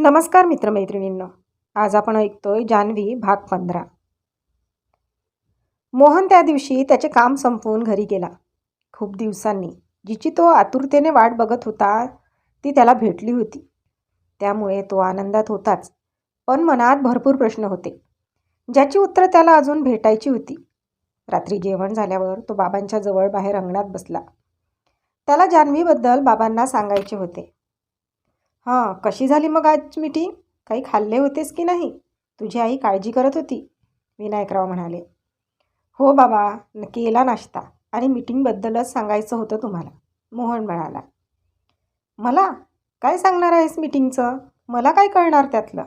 नमस्कार मित्रमैत्रिणींनो. आज आपण ऐकतोय जान्हवी भाग पंधरा. मोहन त्या दिवशी त्याचे काम संपवून घरी गेला. खूप दिवसांनी जिची तो आतुरतेने वाट बघत होता ती त्याला भेटली होती. त्यामुळे तो आनंदात होताच पण मनात भरपूर प्रश्न होते. ज्याची उत्तरं त्याला अजून भेटायची होती. रात्री जेवण झाल्यावर तो बाबांच्या जवळ बाहेर अंगणात बसला. त्याला जान्हवीबद्दल बाबांना सांगायचे होते. हां कशी झाली मग आज मीटिंग काही खाल्ले होतेस की नाही? तुझी आई काळजी करत होती विनायकराव म्हणाले. हो बाबा केला नाश्ता आणि मीटिंगबद्दलच सांगायचं होतं तुम्हाला मोहन म्हणाला. मला? काय सांगणार आहेस मीटिंगचं मला काय कळणार त्यातलं?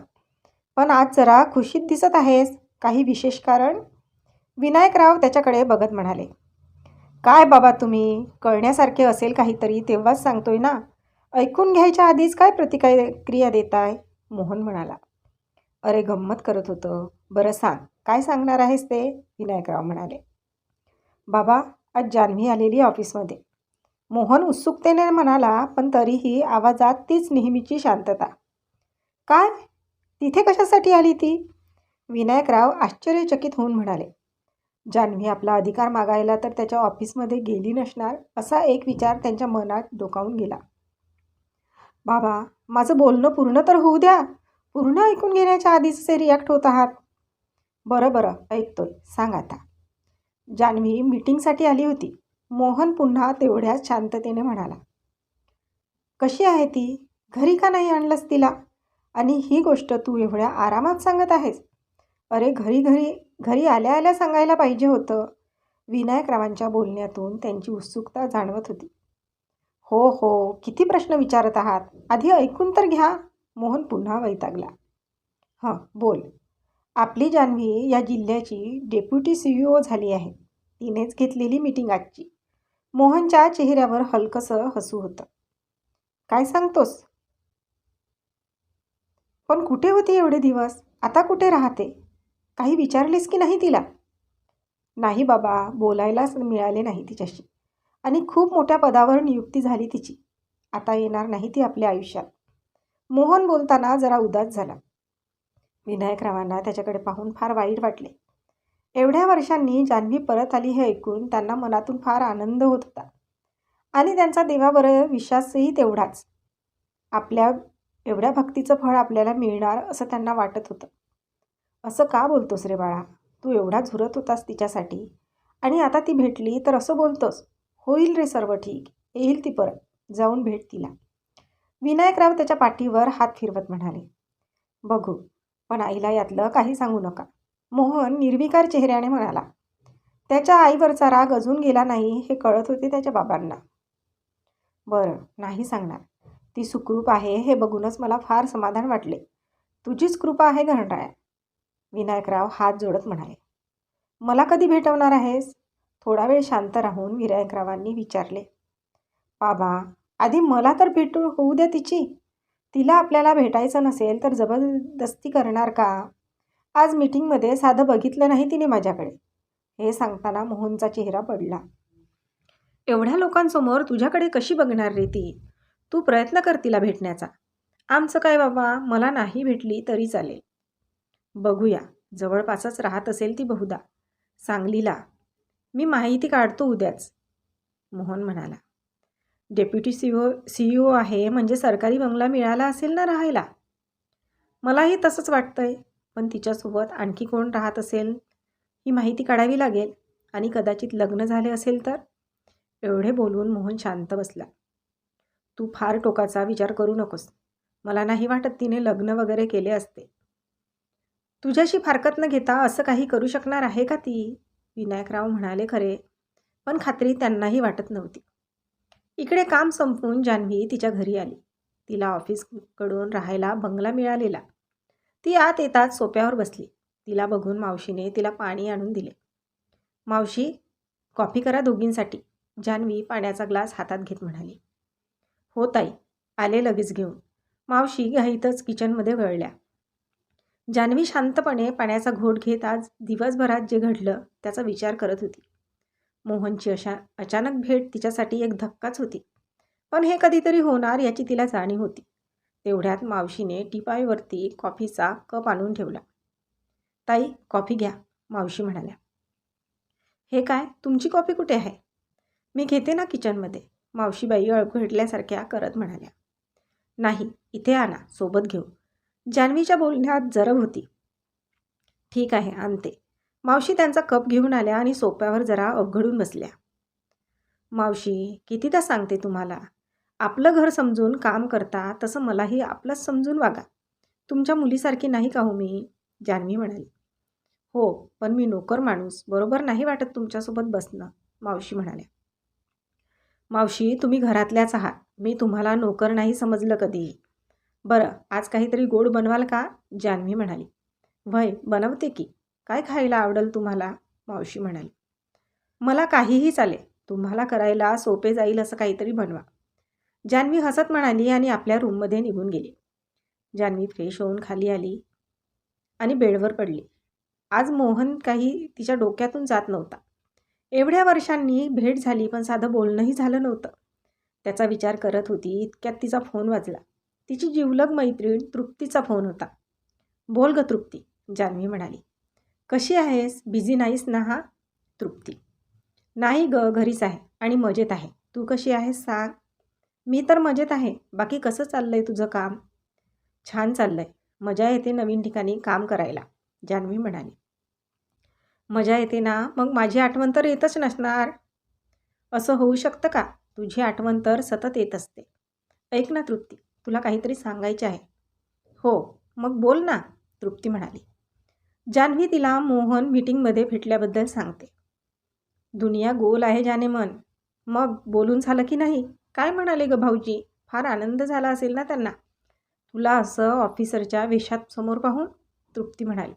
पण आज जरा खुशीत दिसत आहेस काही विशेष कारण? विनायकराव त्याच्याकडे बघत म्हणाले. काय बाबा तुम्ही कळण्यासारखे असेल काहीतरी तेव्हाच सांगतोय ना? ऐकून घ्यायच्या आधीच काय प्रतिक्रिया देताय? मोहन म्हणाला. अरे गंमत करत होतं. बरं सांग काय सांगणार आहेस ते? विनायकराव म्हणाले. बाबा आज जान्हवी आलेली ऑफिसमध्ये. मोहन उत्सुकतेने म्हणाला पण तरीही आवाजात तीच नेहमीची शांतता. काय? तिथे कशासाठी आली ती? विनायकराव आश्चर्यचकित होऊन म्हणाले. जान्हवी आपला अधिकार मागायला तर त्याच्या ऑफिसमध्ये गेली नसणार असा एक विचार त्यांच्या मनात डोकावून गेला. बाबा माझं बोलणं पूर्ण तर होऊ द्या. पूर्ण ऐकून घेण्याच्या आधीच ते रिॲक्ट होत आहात. बरं बरं ऐकतोय. सांग आता. जान्हवी मीटिंगसाठी आली होती. मोहन पुन्हा तेवढ्याच शांततेने म्हणाला. कशी आहे ती? घरी का नाही आणलंस तिला? आणि ही गोष्ट तू एवढ्या आरामात सांगत आहेस? अरे घरी घरी घरी आल्या आल्या सांगायला पाहिजे होतं. विनायकरावांच्या बोलण्यातून त्यांची उत्सुकता जाणवत होती. हो हो. किती प्रश्न विचारत आहात? आधी ऐकून तर घ्या. मोहन पुन्हा वैतागला. हां बोल. आपली जान्हवी या जिल्ह्याची डेप्युटी सी ओ झाली आहे. तिनेच घेतलेली मीटिंग आजची. मोहनच्या चेहऱ्यावर हलकंसं हसू होतं. काय सांगतोस? पण कुठे होती एवढे दिवस? आता कुठे राहते? काही विचारलेस की नाही तिला? नाही बाबा बोलायलाच मिळाले नाही तिच्याशी. आणि खूप मोठ्या पदावर नियुक्ती झाली तिची. आता येणार नाही ती आपल्या आयुष्यात. मोहन बोलताना जरा उदास झाला. विनायकरावांना त्याच्याकडे पाहून फार वाईट वाटले. एवढ्या वर्षांनी जान्हवी परत आली हे ऐकून त्यांना मनातून फार आनंद होत होता. आणि त्यांचा देवावर विश्वासही तेवढाच. आपल्या एवढ्या भक्तीचं फळ आपल्याला मिळणार असं त्यांना वाटत होतं. असं का बोलतोस रे बाळा? तू एवढा झुरत होतास तिच्यासाठी. आणि आता ती भेटली तर असं बोलतोस. होईल रे सर्व ठीक. येईल ती परत. जाऊन भेट तिला. विनायकराव त्याच्या पाठीवर हात फिरवत म्हणाले बघू पण आईला यातलं काही सांगू नका. मोहन निर्विकार चेहऱ्याने म्हणाला त्याच्या आईवरचा राग अजून गेला नाही हे कळत होते त्याच्या बाबांना. बरं नाही सांगणार. ती सुखरूप आहे हे बघूनच मला फार समाधान वाटले. तुझीच कृपा आहे घरटाळ्या विनायकराव हात जोडत म्हणाले मला कधी भेटवणार आहेस? थोडा वेळ शांत राहून विनायकरावांनी विचारले बाबा आधी मला तर भेटू होऊ द्या तिची. तिला आपल्याला भेटायचं नसेल तर जबरदस्ती करणार का? आज मीटिंगमध्ये साधं बघितलं नाही तिने माझ्याकडे. हे सांगताना मोहनचा चेहरा पडला. एवढ्या लोकांसमोर तुझ्याकडे कशी बघणार रे ती? तू प्रयत्न कर तिला भेटण्याचा. आमचं काय बाबा? मला नाही भेटली तरी चालेल. बघूया. जवळपासच राहत असेल ती बहुधा. सांगलीला मी माहिती काढतो उद्याच मोहन म्हणाला. Deputy C O C E O आहे म्हणजे सरकारी बंगला मिळाला असेल ना राहायला? मलाही तसंच वाटतंय पण तिच्यासोबत आणखी कोण राहत असेल? ही माहिती काढावी लागेल आणि कदाचित लग्न झाले असेल तर? एवढे बोलून मोहन शांत बसला. तू फार टोकाचा विचार करू नकोस. मला नाही वाटत तिने लग्न वगैरे केले असते. तुझ्याशी फारकत न घेता असं काही करू शकणार आहे का ती? विनायकराव म्हणाले खरे. पण खात्री त्यांनाही वाटत नव्हती. इकडे काम संपवून जान्हवी तिच्या घरी आली. तिला ऑफिसकडून राहायला बंगला मिळालेला. ती आत येताच सोप्यावर बसली. तिला बघून मावशीने तिला पाणी आणून दिले. मावशी कॉफी करा दोघींसाठी. जान्हवी पाण्याचा ग्लास हातात घेत म्हणाली. हो ताई. आले लगेच घेऊन. मावशी घाईतच किचनमध्ये वळल्या. जान्हवी शांतपणे पाण्याचा घोट घेत आज दिवसभरात जे घडलं त्याचा विचार करत होती. मोहनची अशा अचानक भेट तिच्यासाठी एक धक्काच होती. पण हे कधीतरी होणार याची तिला जाणीव होती. तेवढ्यात मावशीने टिपाईवरती कॉफीचा कप आणून ठेवला. ताई कॉफी घ्या मावशी म्हणाल्या. हे काय? तुमची कॉफी कुठे आहे? मी घेते ना किचनमध्ये मावशीबाई अळघडल्यासारख्या करत म्हणाल्या. नाही इथे आणा सोबत घेऊ. जान्हवीच्या बोलण्यात जरब होती. ठीक आहे आणते. मावशी त्यांचा कप घेऊन आल्या आणि सोप्यावर जरा अवघडून बसल्या. मावशी कितीदा सांगते तुम्हाला? आपलं घर समजून काम करता तसं मलाही आपलंच समजून वागा. तुमच्या मुलीसारखी नाही का हो मी? जान्हवी म्हणाली. हो पण मी नोकर माणूस. बरोबर नाही वाटत तुमच्यासोबत बसणं मावशी म्हणाल्या. मावशी तुम्ही घरातल्याच आहात. मी तुम्हाला नोकर नाही समजलं कधी. बरं आज काहीतरी गोड बनवाल का? जान्हवी म्हणाली. वय बनवते की. काय खायला आवडेल तुम्हाला? मावशी म्हणाली. मला काहीही चालेल. तुम्हाला करायला सोपे जाईल असं काहीतरी बनवा. जान्हवी हसत म्हणाली आणि आपल्या रूममध्ये निघून गेली. जान्हवी फ्रेश होऊन खाली आली आणि बेडवर पडली. आज मोहन काही तिच्या डोक्यातून जात नव्हता. एवढ्या वर्षांनी भेट झाली पण साधं बोलणंही झालं नव्हतं. त्याचा विचार करत होती इतक्यात तिचा फोन वाजला. तिची जिवलग मैत्रीण तृप्तीचा फोन होता. बोल ग तृप्ती जान्हवी म्हणाली. कशी आहेस? बिझी नाहीस ना हा? तृप्ती. नाही ग घरीच आहे आणि मजेत आहे. तू कशी आहेस सांग. मी तर मजेत आहे. बाकी कसं चाललं आहे तुझं काम? छान चाललं आहे मजा येते नवीन ठिकाणी काम करायला जान्हवी म्हणाली. मजा येते ना? मग माझी आठवण तर येतच नसणार. असं होऊ शकतं का? तुझी आठवण तर सतत येत असते. ऐक ना तृप्ती तुला काहीतरी सांगायचे आहे. हो मग बोल ना तृप्ती म्हणाली. जान्हवी तिला मोहन मीटिंगमध्ये भेटल्याबद्दल सांगते. दुनिया गोल आहे जाने मन. मग बोलून झालं की नाही? काय म्हणाले ग भाऊजी? फार आनंद झाला असेल ना त्यांना. तुला असं ऑफिसरच्या वेशात समोर पाहून तृप्ती म्हणाली.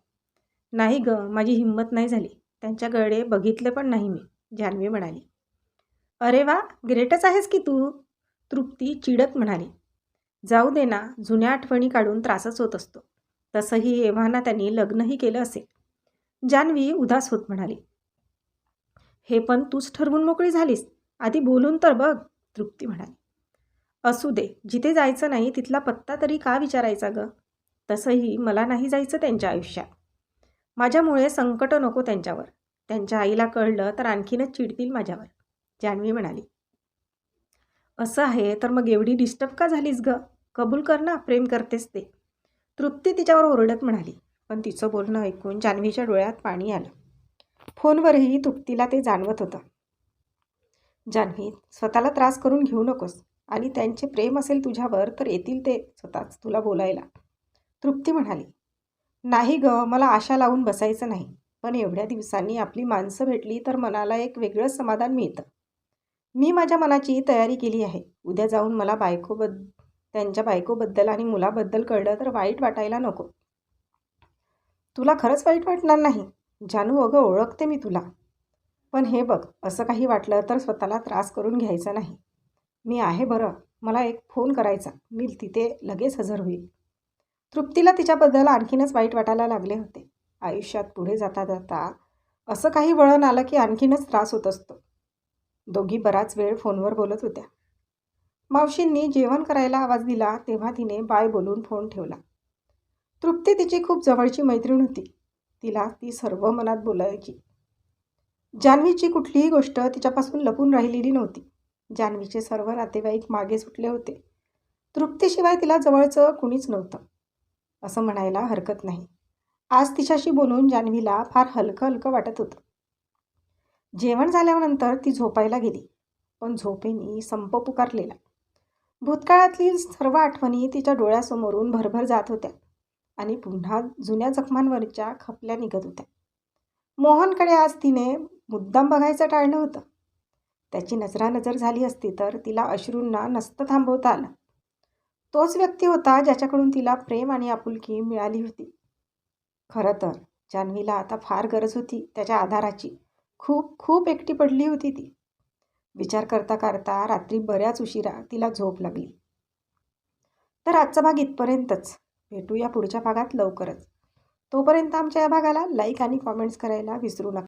नाही ग माझी हिंमत नाही झाली. त्यांच्याकडे बघितलं पण नाही मी जान्हवी म्हणाली. अरे वा ग्रेटच आहेस की तू. तृप्ती चिडत म्हणाली. जाऊ दे ना जुन्या आठवणी काढून त्रासच होत असतो. तसंही एव्हाना त्यांनी लग्नही केलं असेल. जान्हवी उदास होत म्हणाली. हे पण तूच ठरवून मोकळी झालीस. आधी बोलून तर बघ तृप्ती म्हणाली. असू दे जिथे जायचं नाही तिथला पत्ता तरी का विचारायचा ग? तसंही मला नाही जायचं त्यांच्या आयुष्यात. माझ्यामुळे संकट नको त्यांच्यावर. त्यांच्या आईला कळलं तर आणखीनच चिडतील माझ्यावर जान्हवी म्हणाली. असं आहे तर मग एवढी डिस्टर्ब का झालीस ग? कबूल कर ना प्रेम करतेस ते. तृप्ती तिच्यावर ओरडत म्हणाली. पण तिचं बोलणं ऐकून जान्हवीच्या डोळ्यात पाणी आलं. फोनवरही तृप्तीला ते जाणवत होतं. जान्हवी स्वतःला त्रास करून घेऊ नकोस. आणि त्यांचे प्रेम असेल तुझ्यावर तर येतील ते स्वतःच तुला बोलायला. तृप्ती म्हणाली. नाही ग मला आशा लावून बसायचं नाही. पण एवढ्या दिवसांनी आपली माणसं भेटली तर मनाला एक वेगळंच समाधान मिळतं. मी माझ्या मनाची तयारी केली आहे. उद्या जाऊन मला बायकोबद्दल त्यांच्या बायकोबद्दल आणि मुलाबद्दल कळलं तर वाईट वाटायला नको. तुला खरंच वाईट वाटणार नाही? जानू अगं ओळखते मी तुला. पण हे बघ असं काही वाटलं तर स्वतःला त्रास करून घ्यायचा नाही. मी आहे बरं. मला एक फोन करायचा. मी तिथे लगेच हजर होईल. तृप्तीला तिच्याबद्दल आणखीनच वाईट वाटायला लागले होते. आयुष्यात पुढे जाता जाता असं काही वळण आलं की आणखीनच त्रास होत असतो. दोघी बराच वेळ फोनवर बोलत होत्या. मावशींनी जेवण करायला आवाज दिला तेव्हा तिने बाय बोलून फोन ठेवला. तृप्ती तिची खूप जवळची मैत्रीण होती. तिला ती सर्व मनात बोलायची. जान्हवीची कुठलीही गोष्ट तिच्यापासून लपून राहिलेली नव्हती. जान्हवीचे सर्व नातेवाईक मागे सुटले होते. तृप्तीशिवाय तिला जवळचं कुणीच नव्हतं. असं म्हणायला हरकत नाही. आज तिच्याशी बोलून जान्हवीला फार हलकं हलकं वाटत होतं. जेवण झाल्यानंतर ती झोपायला गेली. पण झोपेनी संप पुकारलेला. भूतकाळातली सर्व आठवणी तिच्या डोळ्यासमोरून भरभर जात होत्या आणि पुन्हा जुन्या जखमांवरच्या खपल्या निघत होत्या. मोहनकडे आज तिने मुद्दाम बघायचं टाळलं होतं. त्याची नजरानजर झाली असती तर तिला अश्रूंना नसतं थांबवता आलं. तोच व्यक्ती होता ज्याच्याकडून तिला प्रेम आणि आपुलकी मिळाली होती. खरं तर जान्हवीला आता फार गरज होती त्याच्या आधाराची. खूप खूप एकटी पडली होती ती. विचार करता करता रात्री बऱ्याच उशिरा तिला झोप लागली. तर आजचा भाग इथपर्यंतच. भेटूया पुढच्या भागात लवकरच. तोपर्यंत आमच्या या भागाला लाईक आणि कॉमेंट्स करायला विसरू नका.